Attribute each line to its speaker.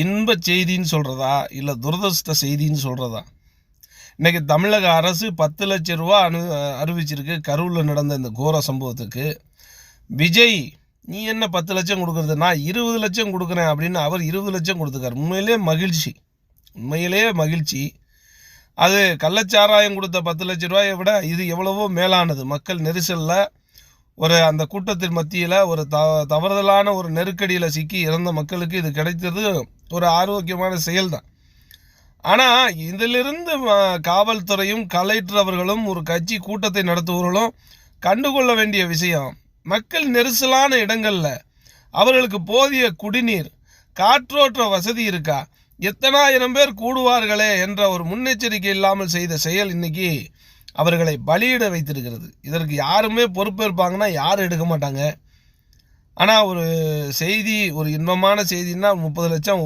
Speaker 1: இன்ப செய்தின்னு சொல்கிறதா இல்லை துரதிருஷ்ட செய்தின்னு சொல்கிறதா இன்றைக்கி தமிழக அரசு பத்து லட்சம் ரூபா அனு அறிவிச்சிருக்கு. கரூரில் நடந்த இந்த கோர சம்பவத்துக்கு. விஜய் நீ என்ன பத்து லட்சம் கொடுக்குறது? நான் இருபது லட்சம் கொடுக்குறேன் அப்படின்னு அவர் இருபது லட்சம் கொடுத்துருக்காரு. உண்மையிலே மகிழ்ச்சி. உண்மையிலே மகிழ்ச்சி. அது கள்ளச்சாராயம் கொடுத்த பத்து லட்ச ரூபாயை விட இது எவ்வளவோ மேலானது. மக்கள் நெரிசலில் ஒரு அந்த கூட்டத்தின் மத்தியில் ஒரு த தவறுதலான ஒரு நெருக்கடியில் சிக்கி இறந்த மக்களுக்கு இது கிடைத்தது ஒரு ஆரோக்கியமான செயல்தான். ஆனால் இதிலிருந்து காவல்துறையும் கலெக்டர் அவர்களும் ஒரு கட்சி கூட்டத்தை நடத்துபவர்களும் கண்டுகொள்ள வேண்டிய விஷயம் மக்கள் நெரிசலான இடங்களில் அவர்களுக்கு போதிய குடிநீர் காற்றோற்ற வசதி இருக்கா எத்தனாயிரம் பேர் கூடுவார்களே என்ற ஒரு முன்னெச்சரிக்கை இல்லாமல் செய்த செயல் இன்னைக்கு அவர்களை பலியிட வைத்திருக்கிறது. இதற்கு யாருமே பொறுப்பேற்பாங்கன்னா யாரும் எடுக்க மாட்டாங்க? ஆனால் ஒரு செய்தி ஒரு இன்பமான செய்தின்னா முப்பது லட்சம்